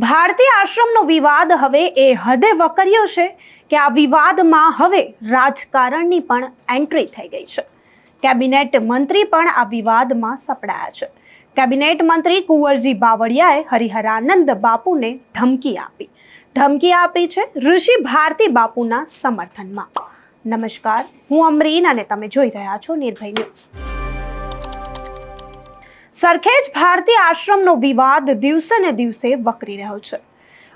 ભારતીય આશ્રમનો વિવાદ હવે એ હદે વકર્યો છે કે આ વિવાદમાં હવે રાજકારણની પણ એન્ટ્રી થઈ ગઈ છે. કેબિનેટ મંત્રી પણ આ વિવાદમાં સપડાયા છે. કેબિનેટ મંત્રી કુંવરજી બાવળિયાએ હરિહરાનંદ બાપુને ધમકી આપી. ધમકી આપી છે ઋષિ ભારતી બાપુના સમર્થનમાં. નમસ્કાર, હું અમરીન અને તમે જોઈ રહ્યા છો નિર્ભય ન્યૂઝ. સરખેજ ભારતી આશ્રમનો વિવાદ દિવસે ને દિવસે વકરી રહ્યો છે.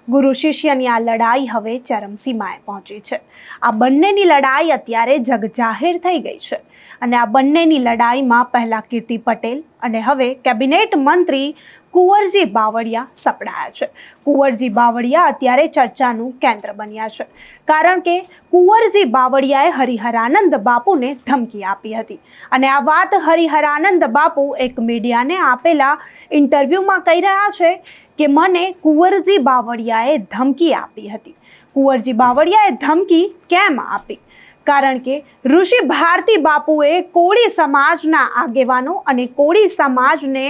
ગુરુ શિષ્યની આ લડાઈ હવે ચરમસીમાએ પહોંચી છે. આ બંનેની લડાઈ અત્યારે જગજાહેર થઈ ગઈ છે અને આ બંનેની લડાઈમાં પહેલા કીર્તિ પટેલ અને હવે કેબિનેટ મંત્રી કુંવરજી બાવળિયા સપડાયા છે. કુંવરજી બાવળિયા અત્યારે ચર્ચાનું કેન્દ્ર બન્યા છે. કારણ કે કુંવરજી બાવળિયાએ હરિહરાનંદ બાપુને ધમકી આપી હતી. અને આ વાત હરિહરાનંદ બાપુ એક મીડિયાને આપેલા ઇન્ટરવ્યૂમાં કહી રહ્યા છે કે મને કુંવરજી બાવળિયાએ ધમકી આપી હતી. કુંવરજી બાવળિયાએ ધમકી કેમ આપી? કારણ કે ઋષિ ભારતી બાપુએ કોળી સમાજના આગેવાનો અને કોળી સમાજને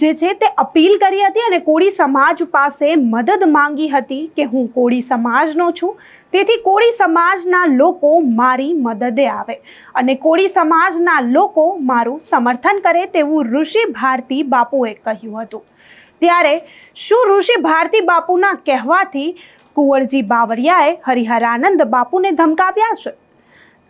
જે છે તે અપીલ કરી હતી અને કોળી સમાજ પાસે મદદ માંગી હતી કે હું કોળી સમાજનો છું. તેથી કોળી સમાજના લોકો મારી મદદે આવે અને કોળી સમાજના લોકો મારું સમર્થન કરે તેવું ઋષિ ભારતી બાપુએ કહ્યું હતું. ત્યારે શું ઋષિ ભારતી બાપુના કહેવાથી કુંવરજી બાવળિયાએ હરિહરાનંદ બાપુને ધમકાવ્યા છે?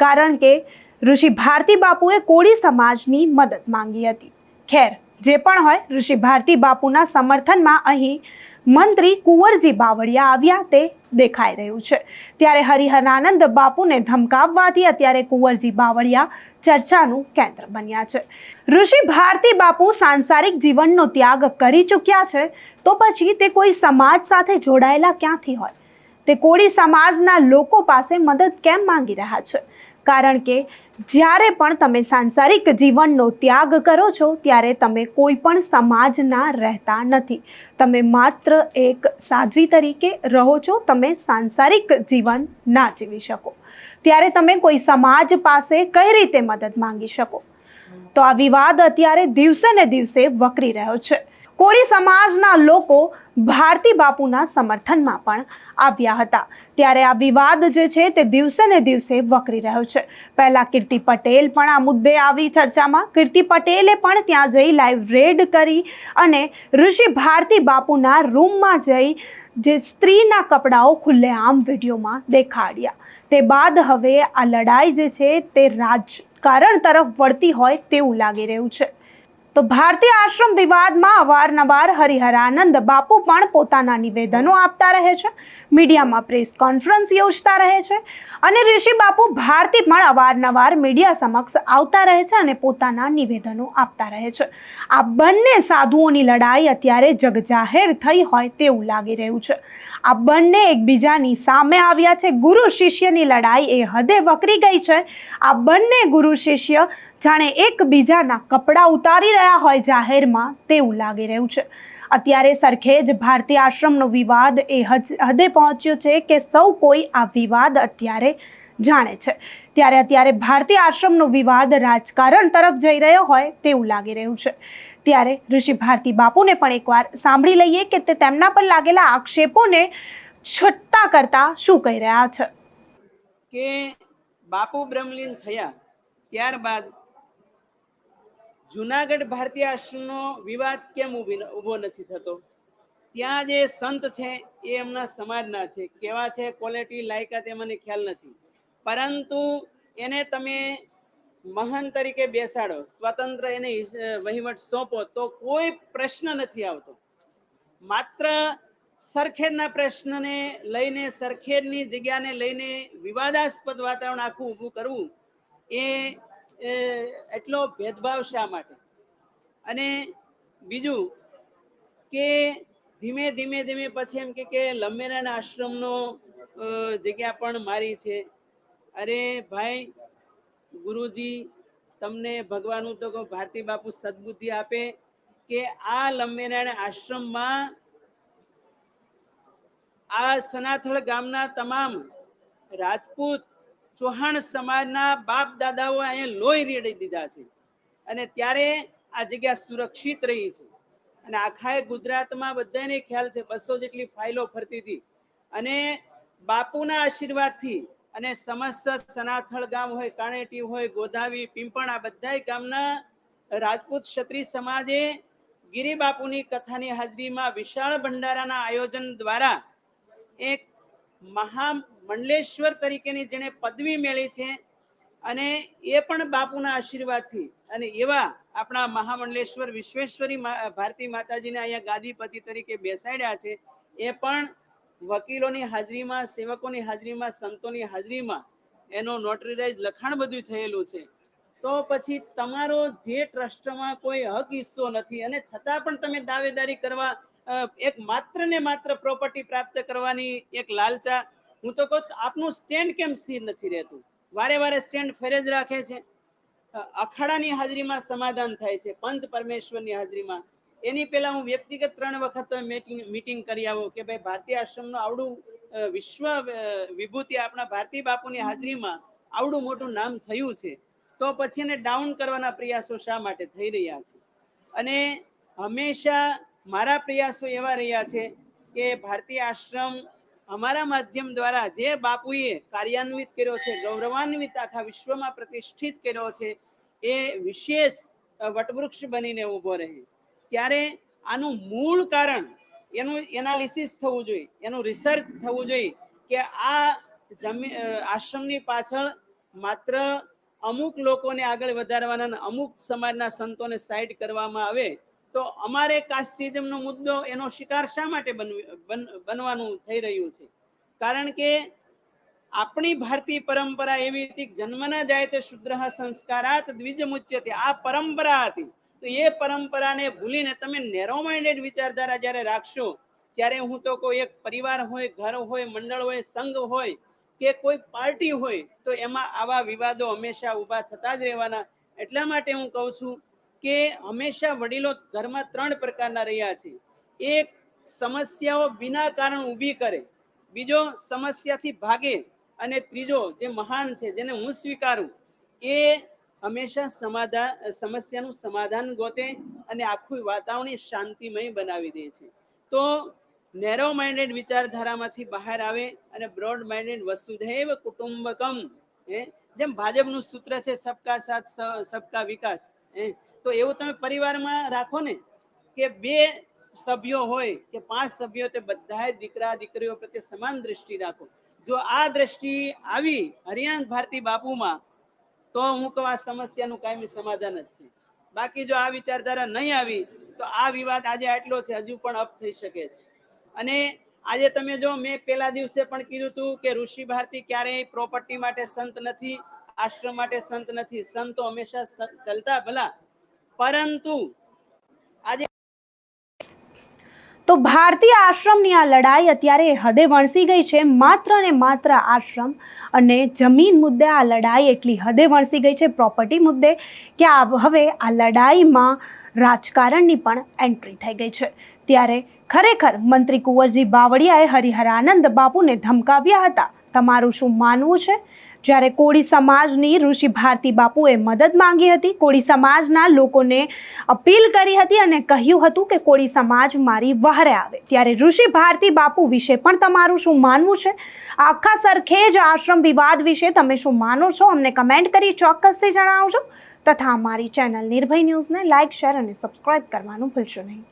કારણ કે ઋષિ ભારતી બાપુએ કોળી સમાજની મદદ માંગી હતી. ખેર, જે પણ હોય, ઋષિ ભારતી બાપુના સમર્થનમાં અહીં મંત્રી કુંવરજી બાવળિયા આવ્યા તે દેખાઈ રહ્યું છે. ત્યારે હરિહરાનંદ બાપુને ધમકાવવાથી અત્યારે કુંવરજી બાવળિયા ચર્ચાનું કેન્દ્ર બન્યા છે. ઋષિ ભારતી બાપુ સાંસારિક જીવનનો ત્યાગ કરી ચૂક્યા છે, તો પછી તે કોઈ સમાજ સાથે જોડાયેલા ક્યાંથી હોય? તે કોળી સમાજના લોકો પાસે મદદ કેમ માંગી રહ્યા છે? કારણ કે જ્યારે પણ તમે સાંસારિક જીવનનો ત્યાગ કરો છો, ત્યારે તમે કોઈ પણ સમાજના રહેતા નથી. તમે માત્ર એક સાધ્વી તરીકે રહો છો, તમે સાંસારિક જીવન ના જીવી શકો. ત્યારે તમે કોઈ સમાજ પાસે કઈ રીતે મદદ માંગી શકો? તો આ વિવાદ અત્યારે દિવસે ને દિવસે વકરી રહ્યો છે. કોળી સમાજના લોકો ભારતી બાપુના સમર્થનમાં પણ આવ્યા હતા. ત્યારે આ વિવાદ જે છે તે દિવસે ને દિવસે વકરી રહ્યો છે. પહેલા કીર્તિ પટેલ પણ આ મુદ્દે આવી ચર્ચામાં. કીર્તિ પટેલે પણ ત્યાં જઈ લાઈવ રેડ કરી અને ઋષિ ભારતી બાપુના રૂમમાં જઈ જે સ્ત્રીના કપડાઓ ખુલ્લેઆમ વિડીયોમાં દેખાડ્યા. તે બાદ હવે આ લડાઈ જે છે તે રાજકારણ તરફ વળતી હોય તેવું લાગી રહ્યું છે. તો ભારતીય આશ્રમ વિવાદમાં અવારનવાર હરિહરાનંદ બાપુ પણ પોતાના નિવેદનો આપતા રહે છે. મીડિયામાં પ્રેસ કોન્ફરન્સ યોજતા રહે છે અને ઋષિ બાપુ ભારતી પણ અવારનવાર મીડિયા સમક્ષ આવતા રહે છે અને પોતાના નિવેદનો આપતા રહે છે. આ બંને સાધુઓની લડાઈ અત્યારે જગજાહેર થઈ હોય તેવું લાગી રહ્યું છે. આ બંને એકબીજાની સામે આવ્યા છે. ગુરુ શિષ્યની લડાઈ એ હદે વકરી ગઈ છે. આ બંને ગુરુ શિષ્ય જાણે એકબીજાના કપડાં ઉતારી રહ્યા હોય જાહેરમાં તેવું લાગી રહ્યું છે. અત્યારે સરખેજ ભારતીય આશ્રમનો વિવાદ એ હદે પહોંચ્યો છે કે સૌ કોઈ આ વિવાદ અત્યારે જાણે છે. ત્યારે અત્યારે ભારતીય આશ્રમનો વિવાદ રાજકારણ તરફ જઈ રહ્યો હોય તેવું લાગી રહ્યું છે. ત્યારે ઋષિ ભારતી બાપુને પણ એકવાર સાંભળી લઈએ કે તે તેમના પર લાગેલા આક્ષેપોને છટ્ટા કરતા શું કહી રહ્યા છે. કે બાપુ બ્રહ્મલીન થયા ત્યારબાદ જુનાગઢ ભારતીય આશ્રમનો વિવાદ કેમ ઊભો નથી થતો? ત્યાં જે સંત છે એ એમના સમાજના છે. કેવા છે? ક્વોલિટી લાયકાત એ મને ખ્યાલ નથી. પરંતુ એને તમે મહાન તરીકે બેસાડો, સ્વતંત્ર એને વહીવટ સોંપો, તો કોઈ પ્રશ્ન નથી આવતો. માત્ર સરખેજના પ્રશ્નને લઈને, સરખેજની જગ્યાને લઈને વિવાદાસ્પદ વાતાવરણ આખું ઊભું કરવું એ એટલો ભેદભાવ શા માટે? અને બીજું કે ધીમે ધીમે ધીમે પછી એમ કે લંબેરાના આશ્રમનો જગ્યા પણ મારી છે. અરે ભાઈ, ગુરુજી, તમને ભગવાન તો કહું ભારતી બાપુ સદબુદ્ધિ આપે કે આ લંબેનારાયણ આશ્રમમાં આ સનાથળ ગામના તમામ રાજપૂત ચૌહાણ સમાજના બાપ દાદાઓ અહીંયા લોહી રેડી દીધા છે અને ત્યારે આ જગ્યા સુરક્ષિત રહી છે. અને આખા ગુજરાતમાં બધાને ખ્યાલ છે, બસો જેટલી ફાઇલો ફરતી હતી. અને બાપુના આશીર્વાદથી અને સમસ્ત સનાથળ ગામ હોય, કાણેટી હોય, ગોધાવી પિંપણ આ બધા ગામના રાજપૂત ક્ષત્રિય સમાજે ગિરિબાપુની કથાની હાજરીમાં વિશાળ ભંડારાના આયોજન દ્વારા એક મહામંડલેશ્વર તરીકેની જેણે પદવી મેળવી છે અને એ પણ બાપુના આશીર્વાદથી અને એવા આપણા મહામંડલેશ્વર વિશ્વેશ્વરી ભારતી માતાજીને અહીંયા ગાદીપતિ તરીકે બેસાડ્યા છે, એ પણ વકીલોની હાજરીમાં, સેવકોની હાજરીમાં, સંતોની હાજરીમાં એનો નોટરીરાઇઝ લખાણ બધું થયેલું છે. તો પછી તમારો જે ટ્રસ્ટમાં કોઈ હક હિસ્સો નથી અને છતાં પણ તમે દાવેદારી કરવા એક માત્ર ને માત્ર પ્રોપર્ટી પ્રાપ્ત કરવાની એક લાલચા, હું તો કહું આપનું સ્ટેન્ડ કેમ સ્થિર નથી રહેતું? વારે વારે સ્ટેન્ડ ફેરે રાખે છે. અખાડાની હાજરીમાં સમાધાન થાય છે, પંચ પરમેશ્વરની હાજરીમાં. એની પહેલા હું વ્યક્તિગત ત્રણ વખત મીટિંગ કરી આવું કે ભાઈ ભારતીય આશ્રમનું આવડું વિશ્વ વિભૂતિ આપણા ભારતીય બાપુની હાજરીમાં આવડું મોટું નામ થયું છે. તો પછી એને ડાઉન કરવાના પ્રયાસો શા માટે થઈ રહ્યા છે? અને હંમેશા મારા પ્રયાસો એવા રહ્યા છે કે ભારતીય આશ્રમ અમારા માધ્યમ દ્વારા જે બાપુએ કાર્યાન્વિત કર્યો છે, ગૌરવાન્વિત આખા વિશ્વમાં પ્રતિષ્ઠિત કર્યો છે, એ વિશેષ વટવૃક્ષ બનીને ઊભો રહે. ત્યારે આનું મૂળ કારણ એનું એનાલિસિસ થવું જોઈએ, એનું રિસર્ચ થવું જોઈએ કે આ જમી આશ્રમની પાછળ માત્ર અમુક લોકોને આગળ વધારવાના અમુક સમાજના સંતોને સાઈડ કરવામાં આવે તો અમારે કાસ્ટિઝમનો મુદ્દો એનો શિકાર શા માટે બનવી બનવાનું થઈ રહ્યું છે? કારણ કે આપણી ભારતીય પરંપરા એવી હતી જન્મના જાય તે શુદ્ર સંસ્કારાત દ્વિજ મુચ્યતે આ પરંપરા હતી. તો એ પરંપરાને ભૂલીને તમે નેરો માઇન્ડેડ વિચારધારા જ્યારે રાખશો, ત્યારે હું તો કોઈ એક પરિવાર હોય, ઘર હોય, મંડળ હોય, સંઘ હોય કે કોઈ પાર્ટી હોય, તો એમાં આવા વિવાદો હંમેશા ઊભા થતા જ રહેવાના. એટલા માટે હું કહું છું કે હંમેશા વડીલો ઘરમાં ત્રણ પ્રકારના રહ્યા છે. એક, સમસ્યાઓ વિના કારણ ઊભી કરે. બીજો, સમસ્યાથી ભાગે. અને ત્રીજો, જે મહાન છે, જેને હું સ્વીકારું, એ હંમેશા સમાધાન સમસ્યાનું સમાધાન ગોતે અને આખું વાતાવરણ શાંતિમય બનાવી દે છે. તો નેરો માઇન્ડેડ વિચારધારામાંથી બહાર આવે અને બ્રોડ માઇન્ડેડ વસુધૈવ કુટુંબકમ, હે, જેમ ભાજપનું સૂત્ર છે, સબકા સાથ સબકા વિકાસ, હે, તો એવું તમે પરિવારમાં રાખો ને કે બે સભ્યો હોય, કે પાંચ સભ્યો તે બધા દીકરા, દીકરીઓ પ્રત્યે સમાન દ્રષ્ટિ રાખો. જો આ દ્રષ્ટિ આવી હરિયાણ ભારતી બાપુમાં તો હું કહું આ સમસ્યાનું કાયમી સમાધાન જ છે. બાકી જો આ વિચારધારા નહીં આવી, તો આ વિવાદ આજે આટલો છે, હજુ પણ અપ થઈ શકે છે. અને આજે તમે જો મેં પેલા દિવસે પણ કીધું હતું કે ઋષિ ભારતી ક્યારેય પ્રોપર્ટી માટે સંત નથી, આશ્રમ માટે સંત નથી. સંતો હંમેશા ચલતા ભલા. પરંતુ આજે તો ભારતીય આશ્રમની આ લડાઈ અત્યારે હદે વણસી ગઈ છે. માત્ર ને માત્ર આશ્રમ અને જમીન મુદ્દે આ લડાઈ એટલી હદે વણસી ગઈ છે. પ્રોપર્ટી મુદ્દે કે આ હવે આ લડાઈમાં રાજકારણની પણ એન્ટ્રી થઈ ગઈ છે. ત્યારે ખરેખર મંત્રી કુંવરજી બાવળિયાએ હરિહરાનંદ બાપુને ધમકાવ્યા હતા. તમારું શું માનવું છે? જ્યારે કોળી સમાજની ઋષિ ભારતી બાપુએ મદદ માંગી હતી, કોળી સમાજના લોકોને અપીલ કરી હતી અને કહ્યું હતું કે કોળી સમાજ મારી વહારે આવે. ત્યારે ઋષિ ભારતી બાપુ વિશે પણ તમારું શું માનવું છે? આખા સરખેજ આશ્રમ વિવાદ વિશે તમે શું માનો છો? અમને કમેન્ટ કરી ચોક્કસથી જણાવજો. તથા અમારી ચેનલ નિર્ભય ન્યૂઝને લાઇક શેર અને સબસ્ક્રાઇબ કરવાનું ભૂલશો નહીં.